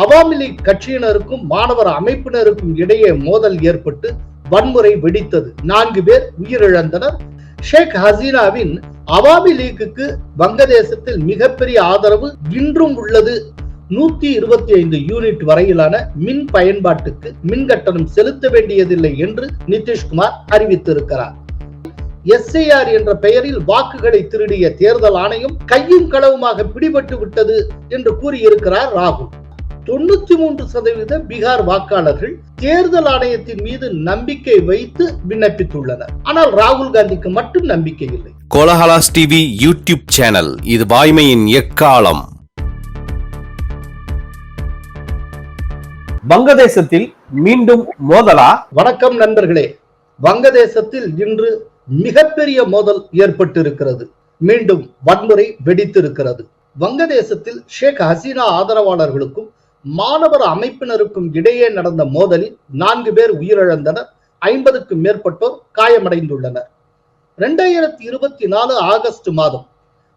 அவாமி லீக் கட்சியினருக்கும் மாணவர் அமைப்பினருக்கும் இடையே மோதல் ஏற்பட்டு வன்முறை வெடித்தது. நான்கு பேர் உயிரிழந்தனர். ஷேக் ஹசீனாவின் அவாமி லீக்குக்கு வங்கதேசத்தில் மிகப்பெரிய ஆதரவு இன்றும் உள்ளது. நூத்தி இருபத்தி ஐந்து யூனிட் வரையிலான மின் பயன்பாட்டுக்கு மின் கட்டணம் செலுத்த வேண்டியதில்லை என்று நிதிஷ்குமார் அறிவித்திருக்கிறார். எஸ்ஐஆர் என்ற பெயரில் வாக்குகளை திருடிய தேர்தல் ஆணையம் கையும் களவுமாக பிடிபட்டு விட்டது என்று கூறியிருக்கிறார் ராகுல். தொண்ணூத்தி மூன்று சதவீத பீகார் வாக்காளர்கள் தேர்தல் ஆணையத்தின் மீது நம்பிக்கை வைத்து விண்ணப்பித்துள்ளனர். ஆனால் ராகுல் காந்திக்கு மட்டும் நம்பிக்கை இல்லை. கோலஹலாஸ் டிவி யூடியூப் சேனல் இது வாய்மையின் எக்காலம். வங்கதேசத்தில் மீண்டும் மோதலா? வணக்கம் நண்பர்களே. வங்கதேசத்தில் இன்று மிகப்பெரிய மோதல் ஏற்பட்டிருக்கிறது. மீண்டும் வன்முறை வெடித்திருக்கிறது. வங்கதேசத்தில் ஷேக் ஹசீனா ஆதரவாளர்களுக்கும் மாணவர் அமைப்பினருக்கும் இடையே நடந்த மோதலில் நான்கு பேர் உயிரிழந்தனர் ஐம்பதுக்கும் மேற்பட்டோர் காயமடைந்துள்ளனர். இரண்டாயிரத்தி இருபத்தி நாலு ஆகஸ்ட் மாதம்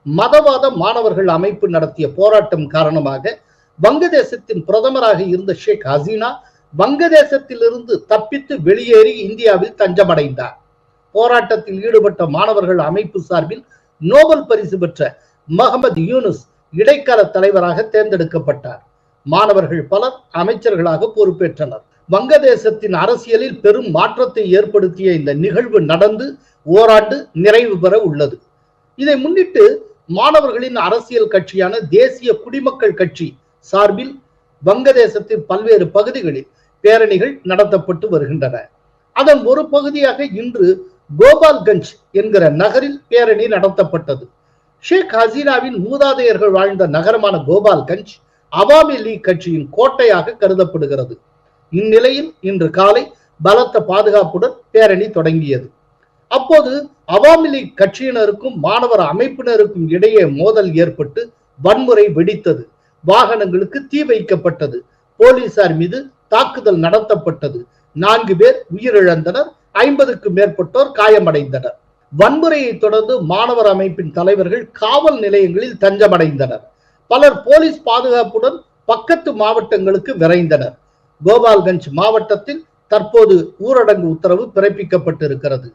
மதவாத மாணவர்கள் அமைப்பு நடத்திய போராட்டம் காரணமாக வங்கதேசத்தின் பிரதமராக இருந்த ஷேக் ஹசீனா வங்கதேசத்திலிருந்து தப்பித்து வெளியேறி இந்தியாவில் தஞ்சமடைந்தார். போராட்டத்தில் ஈடுபட்ட மாணவர்கள் அமைப்பு சார்பில் நோபல் பரிசு பெற்ற முகமது யூனுஸ் இடைக்கால தலைவராக தேர்ந்தெடுக்கப்பட்டார். மாணவர்கள் பலர் அமைச்சர்களாக பொறுப்பேற்றனர். வங்கதேசத்தின் அரசியலில் பெரும் மாற்றத்தை ஏற்படுத்திய இந்த நிகழ்வு நடந்து ஓராண்டு நிறைவு பெற உள்ளது. இதை முன்னிட்டு மாணவர்களின் அரசியல் கட்சியான தேசிய குடிமக்கள் கட்சி சார்பில் வங்கதேசத்தின் பல்வேறு பகுதிகளில் பேரணிகள் நடத்தப்பட்டு வருகின்றன. அதன் ஒரு பகுதியாக இன்று கோபால்கஞ்ச் என்கிற நகரில் பேரணி நடத்தப்பட்டது. ஷேக் ஹசீனாவின் மூதாதையர்கள் வாழ்ந்த நகரமான கோபால்கஞ்ச் அவாமி லீக் கட்சியின் கோட்டையாக கருதப்படுகிறது. இந்நிலையில் இன்று காலை பலத்த பாதுகாப்புடன் பேரணி தொடங்கியது. அப்போது அவாமி லீக் கட்சியினருக்கும் மாணவர் அமைப்பினருக்கும் இடையே மோதல் ஏற்பட்டு வன்முறை வெடித்தது. வாகனங்களுக்கு தீ வைக்கப்பட்டது. போலீசார் மீது தாக்குதல் நடத்தப்பட்டது. நான்கு பேர் உயிரிழந்தனர். ஐம்பதுக்கும் மேற்பட்டோர் காயமடைந்தனர். வன்முறையை தொடர்ந்து மாணவர் அமைப்பின் தலைவர்கள் காவல் நிலையங்களில் தஞ்சமடைந்தனர். பலர் போலீஸ் பாதுகாப்புடன் பக்கத்து மாவட்டங்களுக்கு விரைந்தனர். கோபால்கஞ்ச் மாவட்டத்தில் தற்போது ஊரடங்கு உத்தரவு பிறப்பிக்கப்பட்டிருக்கிறது.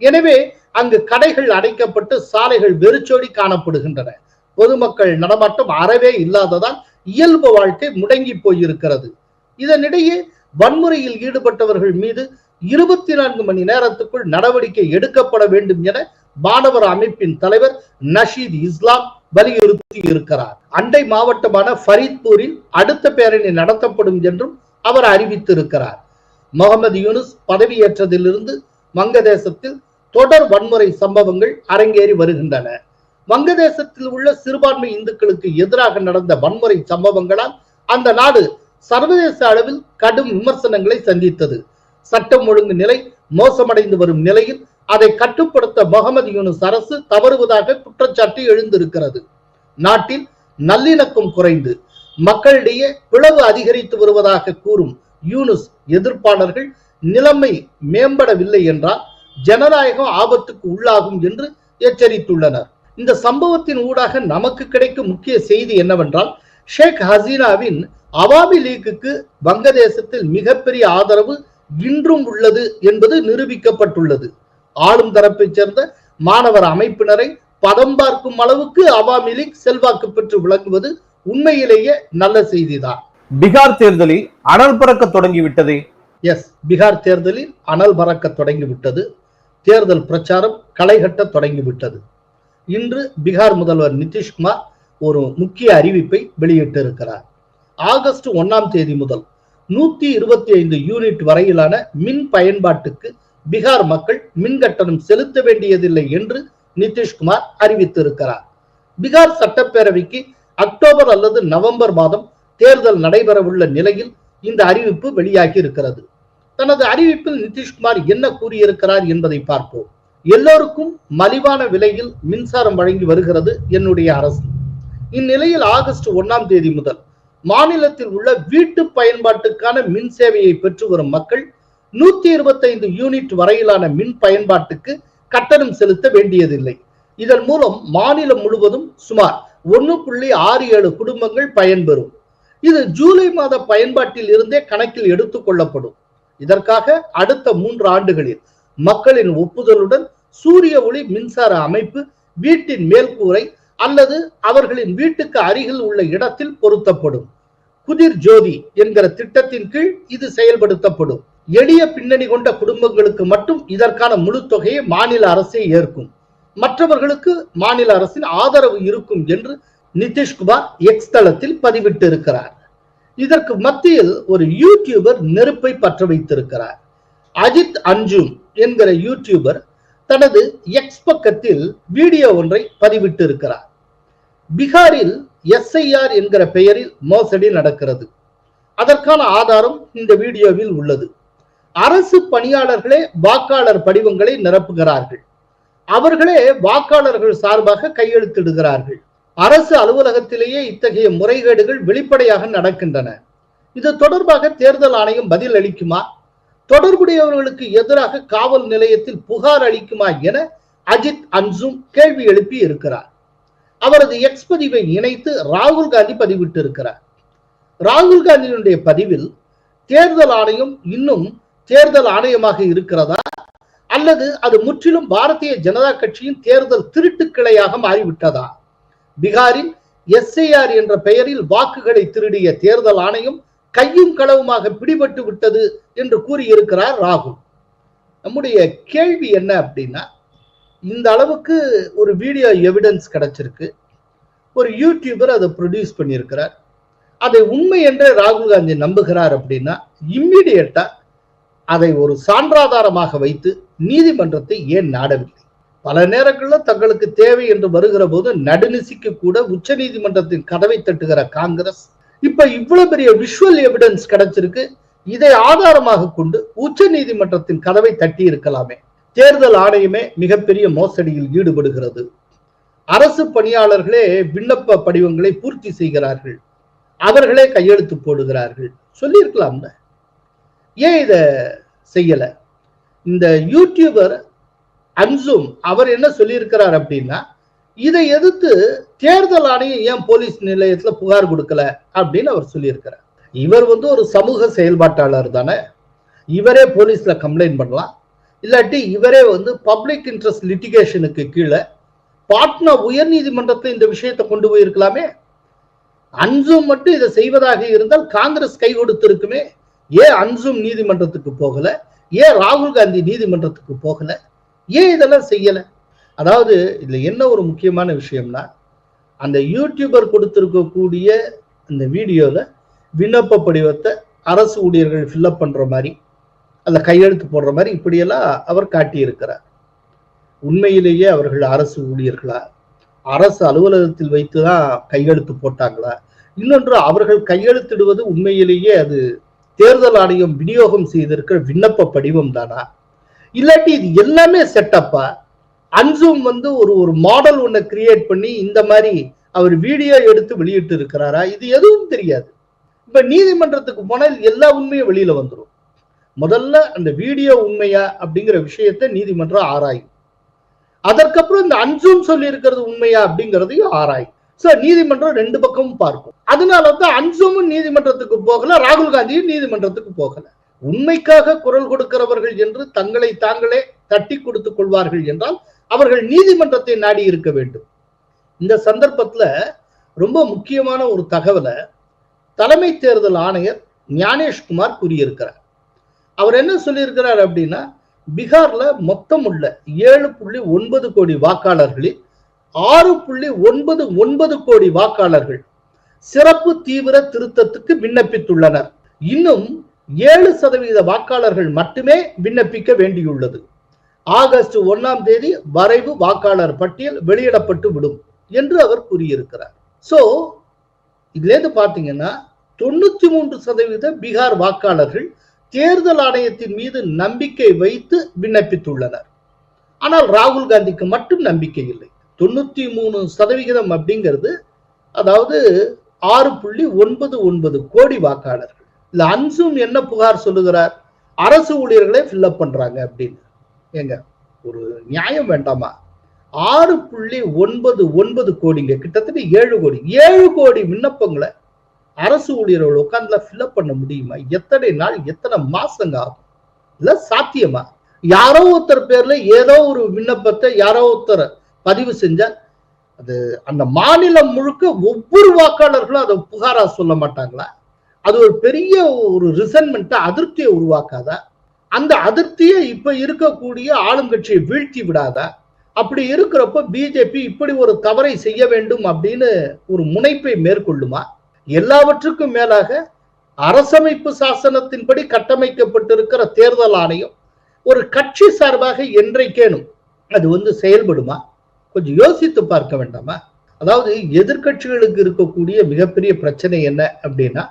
எனவே அங்கு கடைகள் அடைக்கப்பட்டு சாலைகள் வெறிச்சோடி காணப்படுகின்றன. பொதுமக்கள் நடமாட்டம் அறவே இல்லாததால் இயல்பு வாழ்க்கை முடங்கி போயிருக்கிறது. இதனிடையே வன்முறையில் ஈடுபட்டவர்கள் மீது இருபத்தி நான்கு மணி நேரத்துக்குள் நடவடிக்கை எடுக்கப்பட வேண்டும் என மாணவர் அமைப்பின் தலைவர் நஷீத் இஸ்லாம் வலியுறுத்தி இருக்கிறார். அண்டை மாவட்டமான ஃபரீத்பூரில் அடுத்த பேரணி நடத்தப்படும் என்றும் அவர் அறிவித்திருக்கிறார். முகமது யூனுஸ் பதவியேற்றதிலிருந்து வங்கதேசத்தில் தொடர் வன்முறை சம்பவங்கள் அரங்கேறி வருகின்றன. வங்கதேசத்தில் உள்ள சிறுபான்மை இந்துக்களுக்கு எதிராக நடந்த வன்முறை சம்பவங்களால் அந்த நாடு சர்வதேச அளவில் கடும் விமர்சனங்களை சந்தித்தது. சட்டம் ஒழுங்கு நிலை மோசமடைந்து வரும் நிலையில் அதை கட்டுப்படுத்த முகமது யூனுஸ் அரசு தவறுவதாக குற்றச்சாட்டு எழுந்திருக்கிறது. நாட்டில் நல்லிணக்கம் குறைந்து மக்களிடையே பிளவு அதிகரித்து வருவதாக கூறும் யூனுஸ் எதிர்ப்பாளர்கள் நிலைமை மேம்படவில்லை என்றால் ஜனநாயகம் ஆபத்துக்கு உள்ளாகும் என்று எச்சரித்துள்ளனர். இந்த சம்பவத்தின் ஊடாக நமக்கு கிடைக்கும் முக்கிய செய்தி என்னவென்றால் ஷேக் ஹசீனாவின் அவாமி லீக்குக்கு வங்கதேசத்தில் மிகப்பெரிய ஆதரவு இன்றும் உள்ளது என்பது நிரூபிக்கப்பட்டுள்ளது. ஆளும் தரப்பைச் சேர்ந்த மாணவர் அமைப்பினரை பதம் பார்க்கும் அளவுக்கு அவாமி லீக் செல்வாக்கு பெற்று விளங்குவது உண்மையிலேயே நல்ல செய்திதான். பீகார் தேர்தலில் அனல் பறக்க தொடங்கிவிட்டதே. எஸ் பீகார் தேர்தலில் அனல் பறக்க தொடங்கிவிட்டது. தேர்தல் பிரச்சாரம் களைகட்ட தொடங்கிவிட்டது. இன்று பீகார் முதல்வர் நிதிஷ்குமார் ஒரு முக்கிய அறிவிப்பை வெளியிட்டிருக்கிறார். ஆகஸ்ட் ஒன்னாம் தேதி முதல் நூத்தி இருபத்தி ஐந்து யூனிட் வரையிலான மின் பயன்பாட்டுக்கு பீகார் மக்கள் மின் கட்டணம் செலுத்த வேண்டியதில்லை என்று நிதிஷ்குமார் அறிவித்திருக்கிறார். பீகார் சட்டப்பேரவைக்கு அக்டோபர் அல்லது நவம்பர் மாதம் தேர்தல் நடைபெறவுள்ள நிலையில் இந்த அறிவிப்பு வெளியாகி இருக்கிறது. தனது அறிவிப்பில் நிதிஷ்குமார் என்ன கூறியிருக்கிறார் என்பதை பார்ப்போம். எல்லோருக்கும் மலிவான விலையில் மின்சாரம் வழங்கி வருகிறது என்னுடைய அரசு. இந்நிலையில் ஆகஸ்ட் ஒன்னாம் தேதி முதல் மாநிலத்தில் உள்ள வீட்டு பயன்பாட்டுக்கான மின் சேவையை பெற்று வரும் மக்கள் நூத்தி இருபத்தைந்து யூனிட் வரையிலான மின் பயன்பாட்டுக்கு கட்டணம் செலுத்த வேண்டியதில்லை. இதன் மூலம் மாநிலம் முழுவதும் சுமார் ஒன்னு புள்ளி ஆறு ஏழு குடும்பங்கள் பயன்பெறும். இது ஜூலை மாத பயன்பாட்டில் இருந்தே கணக்கில் எடுத்துக் கொள்ளப்படும். இதற்காக அடுத்த மூன்று ஆண்டுகளில் மக்களின் ஒப்புதலுடன் சூரிய ஒளி மின்சார அமைப்பு வீட்டின் மேல்கூரை அல்லது அவர்களின் வீட்டுக்கு அருகில் உள்ள இடத்தில் பொருத்தப்படும். குதிர் ஜோதி என்கிற திட்டத்தின் கீழ் இது செயல்படுத்தப்படும். எளிய பின்னணி கொண்ட குடும்பங்களுக்கு மட்டும் இதற்கான முழு தொகையை மாநில அரசே ஏற்கும். மற்றவர்களுக்கு மாநில அரசின் ஆதரவு இருக்கும் என்று நிதிஷ்குமார் எக்ஸ் தளத்தில் பதிவிட்டு இருக்கிறார் இதற்கு மத்தியில் ஒரு யூடியூபர் நெருப்பை பற்ற வைத்திருக்கிறார். அஜித் அஞ்சும் என்கிற யூடியூபர் தனது எக்ஸ் பக்கத்தில் வீடியோ ஒன்றை பதிவிட்டு இருக்கிறார் பீகாரில் எஸ்ஐஆர் என்கிற பெயரில் மோசடி நடக்கிறது. அதற்கான ஆதாரம் இந்த வீடியோவில் உள்ளது. அரசு பணியாளர்களே வாக்காளர் படிவங்களை நிரப்புகிறார்கள். அவர்களே வாக்காளர்கள் சார்பாக கையெழுத்திடுகிறார்கள். அரசு அலுவலகத்திலேயே இத்தகைய முறைகேடுகள் வெளிப்படையாக நடக்கின்றன. இது தொடர்பாக தேர்தல் ஆணையம் பதில் அளிக்குமா? தொடர்புடையவர்களுக்கு எதிராக காவல் நிலையத்தில் புகார் அளிக்குமா என அஜித் அன்சும் கேள்வி எழுப்பி இருக்கிறார். அவரது எக்ஸ் பதிவை இணைத்து ராகுல் காந்தி பதிவிட்டு இருக்கிறார் ராகுல் காந்தியினுடைய பதிவில் தேர்தல் ஆணையம் இன்னும் தேர்தல் ஆணையமாக இருக்கிறதா? அல்லது அது முற்றிலும் பாரதிய ஜனதா கட்சியின் தேர்தல் திருட்டு கிளையாக மாறிவிட்டதா? பீகாரில் எஸ்ஐஆர் என்ற பெயரில் வாக்குகளை திருடிய தேர்தல் ஆணையம் கையும் களவுமாக பிடிபட்டு விட்டது என்று கூறியிருக்கிறார் ராகுல். நம்முடைய கேள்வி என்ன அப்படின்னா இந்த அளவுக்கு ஒரு வீடியோ எவிடன்ஸ் கிடைச்சிருக்கு. ஒரு யூடியூபர் அதை ப்ரொடியூஸ் பண்ணியிருக்கிறார். அதை உண்மை என்று ராகுல் காந்தி நம்புகிறார் அப்படின்னா இம்மிடியட்டா அதை ஒரு சான்றாதாரமாக வைத்து நீதிமன்றத்தை ஏன் நாடவில்லை? பல நேரங்களில் தங்களுக்கு தேவை என்று வருகிற போது நடுநிசிக்கு கூட உச்ச நீதிமன்றத்தின் கதவை தட்டுகிற காங்கிரஸ். இப்ப இவ்வளவு பெரிய விஷுவல் எவிடன்ஸ் கிடைச்சிருக்கு. இதை ஆதாரமாக கொண்டு உச்ச நீதிமன்றத்தின் கதவை தட்டி இருக்கலாமே. தேர்தல் ஆணையமே மிகப்பெரிய மோசடியில் ஈடுபடுகிறது. அரசு பணியாளர்களே விண்ணப்ப படிவங்களை பூர்த்தி செய்கிறார்கள். அவர்களே கையெழுத்து போடுகிறார்கள். சொல்லியிருக்கலாம்ல. ஏன் இதை செய்யலை. இந்த யூடியூபர் அன்சும் அவர் என்ன சொல்லியிருக்கிறார் அப்படின்னா இதை எதிர்த்து தேர்தல் ஆணையம் ஏன் போலீஸ் நிலையத்துல புகார் கொடுக்கல அப்படின்னு அவர் சொல்லியிருக்கிறார். இவர் வந்து ஒரு சமூக செயல்பாட்டாளர் தானே. இவரே போலீஸ்ல கம்ப்ளைண்ட் பண்ணலாம். இல்லாட்டி இவரே வந்து பப்ளிக் இன்ட்ரெஸ்ட் லிட்டிகேஷனுக்கு கீழே பாட்னா உயர் நீதிமன்றத்தில் இந்த விஷயத்தை கொண்டு போயிருக்கலாமே. அன்சும் மட்டும் இதை செய்வதாக இருந்தால் காங்கிரஸ் கை கொடுத்திருக்குமே. ஏன் அன்சும் நீதிமன்றத்துக்கு போகல ஏன் ராகுல் காந்தி நீதிமன்றத்துக்கு போகல ஏன் இதெல்லாம் செய்யல? அதாவது இதுல என்ன ஒரு முக்கியமான விஷயம்னா அந்த யூடியூபர் கொடுத்திருக்கக்கூடிய அந்த வீடியோல விண்ணப்ப படிவத்தை அரசு ஊழியர்கள் ஃபில்லப் பண்ற மாதிரி அதில் கையெழுத்து போடுற மாதிரி இப்படியெல்லாம் அவர் காட்டியிருக்கிறார். உண்மையிலேயே அவர்கள் அரசு ஊழியர்களா? அரசு அலுவலகத்தில் வைத்து தான் கையெழுத்து போட்டாங்களா? இன்னொன்று அவர்கள் கையெழுத்திடுவது உண்மையிலேயே அது தேர்தல் ஆணையம் விநியோகம் செய்திருக்கிற விண்ணப்ப படிவம் தானா? இல்லாட்டி இது எல்லாமே செட்டப்பா அன்சும் வந்து ஒரு ஒரு மாடல் ஒன்று கிரியேட் பண்ணி இந்த மாதிரி அவர் வீடியோ எடுத்து வெளியிட்டு இருக்கிறாரா இது எதுவும் தெரியாது. இப்ப நீதிமன்றத்துக்கு போனால் எல்லா உண்மையும் வெளியில வந்துடும் முதல்ல அந்த வீடியோ உண்மையா அப்படிங்கிற விஷயத்தை நீதிமன்றம் ஆராயும். அதற்கப்புறம் இந்த அன்சும் சொல்லி இருக்கிறது உண்மையா அப்படிங்கிறதையும் ஆராயும். சோ நீதிமன்றம் ரெண்டு பக்கமும் பார்க்கும். அதனால வந்து அன்சுமும் நீதிமன்றத்துக்கு போகல ராகுல் காந்தியும் நீதிமன்றத்துக்கு போகல. உண்மைக்காக குரல் கொடுக்கிறவர்கள் என்று தங்களை தாங்களே தட்டி கொடுத்துக் கொள்வார்கள் என்றால் அவர்கள் நீதிமன்றத்தை நாடி இருக்க வேண்டும். இந்த சந்தர்ப்பத்துல ரொம்ப முக்கியமான ஒரு தகவலை தலைமை தேர்தல் ஆணையர் ஞானேஷ்குமார் கூறியிருக்கிறார். அவர் என்ன சொல்லியிருக்கிறார் அப்படின்னா பீகார்ல மொத்தம் உள்ள ஏழு புள்ளி ஒன்பது கோடி வாக்காளர்களில் ஆறு புள்ளி ஒன்பது ஒன்பது கோடி வாக்காளர்கள் சிறப்பு தீவிர திருத்தத்துக்கு விண்ணப்பித்துள்ளனர். இன்னும் ஏழு சதவீத வாக்காளர்கள் மட்டுமே விண்ணப்பிக்க வேண்டியுள்ளது. ஆகஸ்ட் ஒன்னாம் தேதி வரைவு வாக்காளர் பட்டியல் வெளியிடப்பட்டு விடும் என்று அவர் கூறியிருக்கிறார். சோ இதுல இருந்து பாத்தீங்கன்னா தொண்ணூத்தி மூன்று சதவீத பீகார் வாக்காளர்கள் தேர்தல் ஆணையத்தின் மீது நம்பிக்கை வைத்து விண்ணப்பித்துள்ளனர். ஆனால் ராகுல் காந்திக்கு மட்டும் நம்பிக்கை இல்லை. தொண்ணூத்தி மூணு சதவிகிதம் அப்படிங்கிறது அதாவது ஆறு புள்ளி ஒன்பது ஒன்பது கோடி வாக்காளர்கள். இல்ல அன்சும் என்ன புகார் சொல்லுகிறார்? அரசு ஊழியர்களே ஃபில்லப் பண்றாங்க அப்படின்னு. ஏங்க ஒரு நியாயம் வேண்டாமா? ஆறு புள்ளி ஒன்பது ஒன்பது கோடிங்க கிட்டத்தட்ட ஏழு கோடி. ஏழு கோடி விண்ணப்பங்களை அரசு ஊழியர்கள் உட்காந்துல ஃபில்அப் பண்ண முடியுமா? எத்தனை நாள் எத்தனை மாசங்க ஆகும்? இல்ல சாத்தியமா? யாரோ ஒருத்தர் பேர்ல ஏதோ ஒரு விண்ணப்பத்தை யாரோ ஒருத்தர் பதிவு செஞ்சால் அது அந்த மாநிலம் முழுக்க ஒவ்வொரு வாக்காளர்களும் அதை புகாரா சொல்ல மாட்டாங்களா? அது ஒரு பெரிய ஒரு ரிசன்மெண்ட்டை அதிருப்தியை உருவாக்காதா? அந்த அதிருப்தியை இப்ப இருக்கக்கூடிய ஆளுங்கட்சியை வீழ்த்தி விடாதா? அப்படி இருக்கிறப்ப பிஜேபி இப்படி ஒரு தவறை செய்ய வேண்டும் அப்படின்னு ஒரு முனைப்பை மேற்கொள்ளுமா? எல்லாவற்றுக்கும் மேலாக அரசமைப்பு சாசனத்தின்படி கட்டமைக்கப்பட்டிருக்கிற தேர்தல் ஆணையம் ஒரு கட்சி சார்பாக என்றைக்கேனும் அது வந்து செயல்படுமா? கொஞ்சம் யோசித்து பார்க்க வேண்டாமா? அதாவது எதிர்க்கட்சிகளுக்கு இருக்கக்கூடிய மிகப்பெரிய பிரச்சனை என்ன அப்படின்னா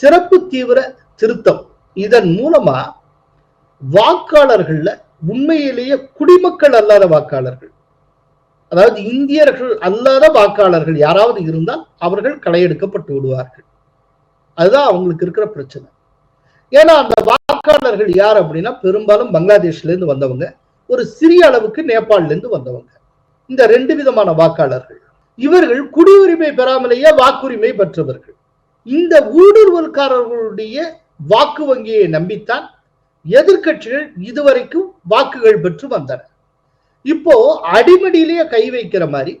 சிறப்பு தீவிர திருத்தம். இதன் மூலமா வாக்காளர்கள்ல உண்மையிலேயே குடிமக்கள் அல்லாத வாக்காளர்கள் அதாவது இந்தியர்கள் அல்லாத வாக்காளர்கள் யாராவது இருந்தால் அவர்கள் களையெடுக்கப்பட்டு விடுவார்கள். அதுதான் அவங்களுக்கு இருக்கிற பிரச்சனை. ஏன்னா அந்த வாக்காளர்கள் யார் அப்படின்னா பெரும்பாலும் பங்களாதேஷ்ல இருந்து வந்தவங்க ஒரு சிறிய அளவுக்கு நேபாளில இருந்து வந்தவங்க. இந்த ரெண்டு விதமான வாக்காளர்கள். இவர்கள் குடியுரிமை பெறாமலேயே வாக்குரிமை பெற்றவர்கள். இந்த ஊடுருவல்காரர்களுடைய வாக்கு வங்கியை நம்பித்தான் எதிர்கட்சிகள் இதுவரைக்கும் வாக்குகள் பெற்று வந்தன. இப்போ அடிமடியிலேயே கை வைக்கிற மாதிரி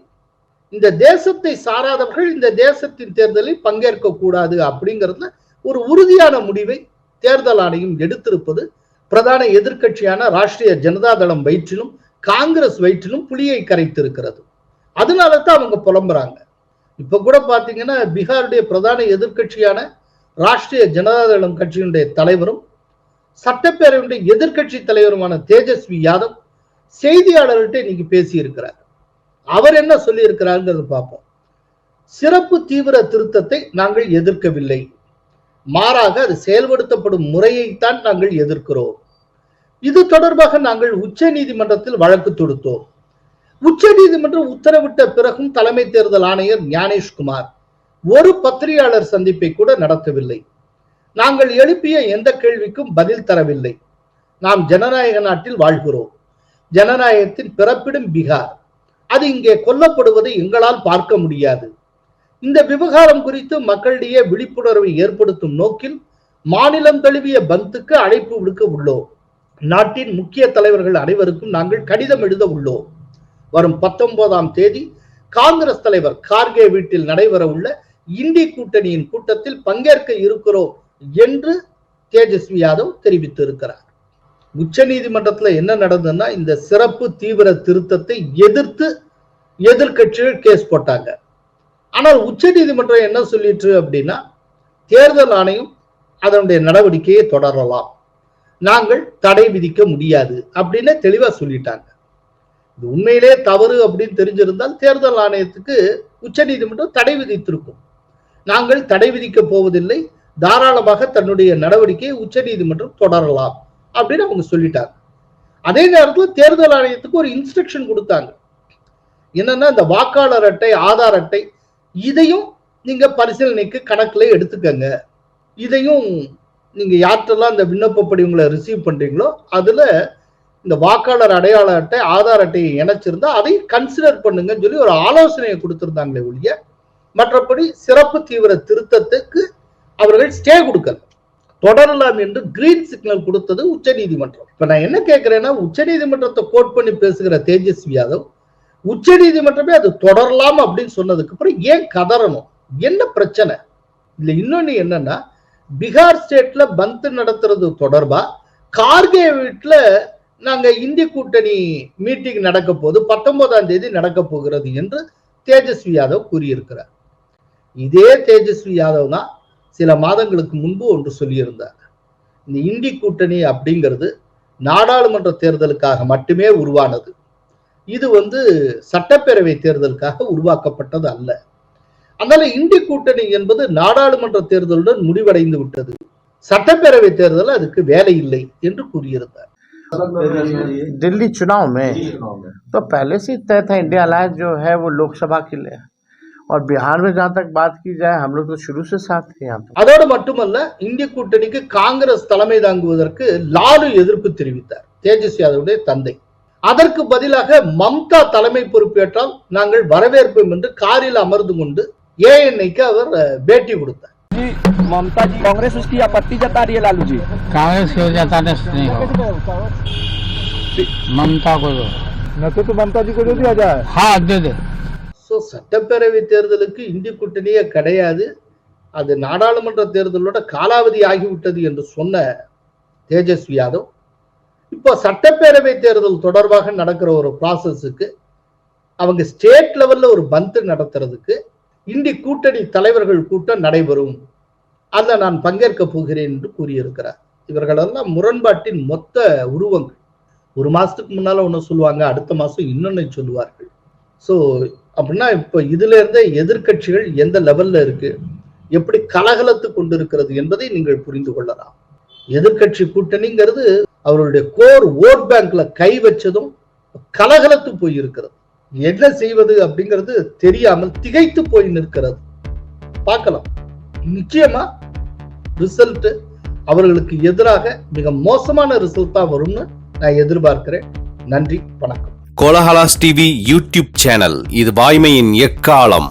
இந்த தேசத்தை சாராதவர்கள் இந்த தேசத்தின் தேர்தலில் பங்கேற்க கூடாது அப்படிங்கிறதுல ஒரு உறுதியான முடிவை தேர்தல் ஆணையம் எடுத்திருப்பது பிரதான எதிர்கட்சியான ராஷ்டிரிய ஜனதா தளம் வயிற்றிலும் காங்கிரஸ் வயிற்றிலும் புலியை கரைத்திருக்கிறது. அதனால தான் அவங்க புலம்புறாங்க. இப்ப கூட பாத்தீங்கன்னா பீகாருடைய பிரதான எதிர்க்கட்சியான ராஷ்டிரிய ஜனதா தளம் கட்சியினுடைய தலைவரும் சட்டப்பேரவையுடைய எதிர்க்கட்சி தலைவருமான தேஜஸ்வி யாதவ் செய்தியாளர்கிட்ட இன்னைக்கு பேசியிருக்கிறார். அவர் என்ன சொல்லியிருக்கிறாருங்கிறது பார்ப்போம். சிறப்பு தீவிர திருத்தத்தை நாங்கள் எதிர்க்கவில்லை. மாறாக அது செயல்படுத்தப்படும் முறையைத்தான் நாங்கள் எதிர்க்கிறோம். இது தொடர்பாக நாங்கள் உச்ச நீதிமன்றத்தில் வழக்கு தொடுத்தோம். உச்ச நீதிமன்றம் உத்தரவிட்ட பிறகும் தலைமை தேர்தல் ஆணையர் ஞானேஷ்குமார் ஒரு பத்திரிகையாளர் சந்திப்பை கூட நடத்தவில்லை. நாங்கள் எழுப்பிய எந்த கேள்விக்கும் பதில் தரவில்லை. நாம் ஜனநாயக நாட்டில் வாழ்கிறோம். ஜனநாயகத்தின் பிறப்பிடும் பீகார். அது இங்கே கொல்லப்படுவதை எங்களால் பார்க்க முடியாது. இந்த விவகாரம் குறித்து மக்களிடையே விழிப்புணர்வை ஏற்படுத்தும் நோக்கில் மாநிலம் தழுவிய பந்துக்கு அழைப்பு விடுக்க உள்ளோம். நாட்டின் முக்கிய தலைவர்கள் அனைவருக்கும் நாங்கள் கடிதம் எழுத உள்ளோம். வரும் பத்தொன்பதாம் தேதி காங்கிரஸ் தலைவர் கார்கே வீட்டில் நடைபெற உள்ள இந்தி கூட்டணியின் கூட்டத்தில் பங்கேற்க இருக்கிறோம் என்று தேஜஸ்வி யாதவ் தெரிவித்திருக்கிறார். உச்ச நீதிமன்றத்துல என்ன நடந்ததுன்னா இந்த சிறப்பு தீவிர திருத்தத்தை எதிர்த்து எதிர்க்கட்சிகள் கேஸ் போட்டாங்க. ஆனால் உச்ச நீதிமன்றம் என்ன சொல்லிட்டு அப்படின்னா தேர்தல் ஆணையம் அதனுடைய நடவடிக்கையை தொடரலாம். நாங்கள் தடை விதிக்க முடியாது அப்படின்னு தெளிவா சொல்லிட்டாங்க. இது உண்மையிலே தவறு அப்படின்னு தெரிஞ்சிருந்தால் தேர்தல் ஆணையத்துக்கு உச்ச நீதிமன்றம் தடை விதித்திருக்கும். நாங்கள் தடை விதிக்க போவதில்லை தாராளமாக தன்னுடைய நடவடிக்கையை உச்ச நீதிமன்றம் தொடரலாம் அப்படின்னு அவங்க சொல்லிட்டாங்க. அதே நேரத்தில் தேர்தல் ஆணையத்துக்கு ஒரு இன்ஸ்ட்ரக்ஷன் கொடுத்தாங்க. என்னன்னா இந்த வாக்காளர் அட்டை ஆதார் அட்டை இதையும் நீங்க பரிசீலனைக்கு கணக்குல எடுத்துக்கங்க. இதையும் நீங்கள் யார்கிட்டலாம் இந்த விண்ணப்பப்படி உங்களை ரிசீவ் பண்ணுறீங்களோ அதில் இந்த வாக்காளர் அடையாள அட்டை ஆதார் அட்டையை இணைச்சிருந்தா அதை கன்சிடர் பண்ணுங்கன்னு சொல்லி ஒரு ஆலோசனையை கொடுத்துருந்தாங்களே ஒழிய மற்றபடி சிறப்பு தீவிர திருத்தத்துக்கு அவர்கள் ஸ்டே கொடுக்கல. தொடரலாம் என்று கிரீன் சிக்னல் கொடுத்தது உச்ச நீதிமன்றம். இப்ப நான் என்ன கேட்கிறேன்னா உச்ச நீதிமன்றத்தை கோட் பண்ணி பேசுகிற தேஜஸ்வி யாதவ் உச்ச நீதிமன்றமே அது தொடரலாம் அப்படின்னு சொன்னதுக்கு அப்புறம் ஏன் கதறணும்? என்ன பிரச்சனை? இல்ல இன்னொன்னு என்னன்னா பீகார் ஸ்டேட்ல பந்த் நடத்துறது தொடர்பா? கார்கே வீட்டுல நாங்க இந்தி கூட்டணி மீட்டிங் நடக்க போது பத்தொன்பதாம் தேதி நடக்க போகிறது என்று தேஜஸ்வி யாதவ் கூறியிருக்கிறார். இதே தேஜஸ்வி யாதவ் தான் சில மாதங்களுக்கு முன்பு ஒன்று சொல்லியிருந்தார். இந்த இந்தி கூட்டணி அப்படிங்கிறது நாடாளுமன்ற தேர்தலுக்காக மட்டுமே உருவானது. இது வந்து சட்டப்பேரவை தேர்தலுக்காக உருவாக்கப்பட்டது அல்ல. அதனால இந்தி கூட்டணி என்பது நாடாளுமன்ற தேர்தலுடன் முடிவடைந்து விட்டது சட்டப்பேரவை தேர்தல் அதுக்கு வேலை இல்லை என்று கூறியிருந்தார் दिल्ली चुनाव में तो पहले से ही तय था इंडिया अलायंस जो है वो लोकसभा के लिए और बिहार में जहाँ तक बात की जाए हम लोग तो शुरू से साथ थे यहाँ पे அதோடு மட்டுமல்ல இந்திய கூட்டணிக்கு காங்கிரஸ் தலைமை தாங்குவதற்கு லாலு எதிர்ப்பு தெரிவித்தார் தேஜஸ்வி யாதவுடைய தந்தை அதற்கு பதிலாக மம்தா தலைமை பொறுப்பேற்றால் நாங்கள் வரவேற்போம் என்று காரில் அமர்ந்து கொண்டு ஏஎன்ஐக்கு அவர் அஹ், பேட்டி கொடுத்தார் ममता जी कांग्रेस उसकी आपत्ति जता रही है लालू जी कांग्रेस को जाता नहीं होगा ममता को दो न तो, तो ममता जी को दे दिया जाए हाँ दे दे ஸோ சட்டப்பேரவை தேர்தலுக்கு இந்தி கூட்டணியே கிடையாது அது நாடாளுமன்ற தேர்தலோட காலாவதி ஆகிவிட்டது என்று சொன்ன தேஜஸ்வி யாதவ் இப்போ சட்டப்பேரவை தேர்தல் தொடர்பாக நடக்கிற ஒரு ப்ராசஸுக்கு அவங்க ஸ்டேட் லெவல்ல ஒரு பந்து நடத்துறதுக்கு இந்தி கூட்டணி தலைவர்கள் கூட்டம் நடைபெறும். அதில் நான் பங்கேற்க போகிறேன் என்று கூறியிருக்கிறார். இவர்களெல்லாம் முரண்பாட்டின் மொத்த உருவங்கள். ஒரு மாசத்துக்கு முன்னால ஒன்று சொல்லுவாங்க அடுத்த மாசம் இன்னொன்னு சொல்லுவார்கள். ஸோ அப்படின்னா இப்போ இதுல இருந்தே எதிர்க்கட்சிகள் எந்த லெவல்ல இருக்கு? எப்படி கலகலத்து கொண்டிருக்கிறது என்பதை நீங்கள் புரிந்து கொள்ளலாம். எதிர்க்கட்சி கூட்டணிங்கிறது அவருடைய கோர் ஓட் பேங்க்ல கை வச்சதும் கலகலத்து போயிருக்கிறது. என்ன செய்வது அப்படிங்கிறது தெரியாமல் திகைத்து போய் நிற்கிறது. பார்க்கலாம். நிச்சயமா ரிசல்ட் அவர்களுக்கு எதிராக மிக மோசமான ரிசல்ட் தான் வரும்னு நான் எதிர்பார்க்கிறேன். நன்றி வணக்கம். கோலஹலாஸ் டிவி யூடியூப் சேனல் இது வாய்மையின் எக்காலம்.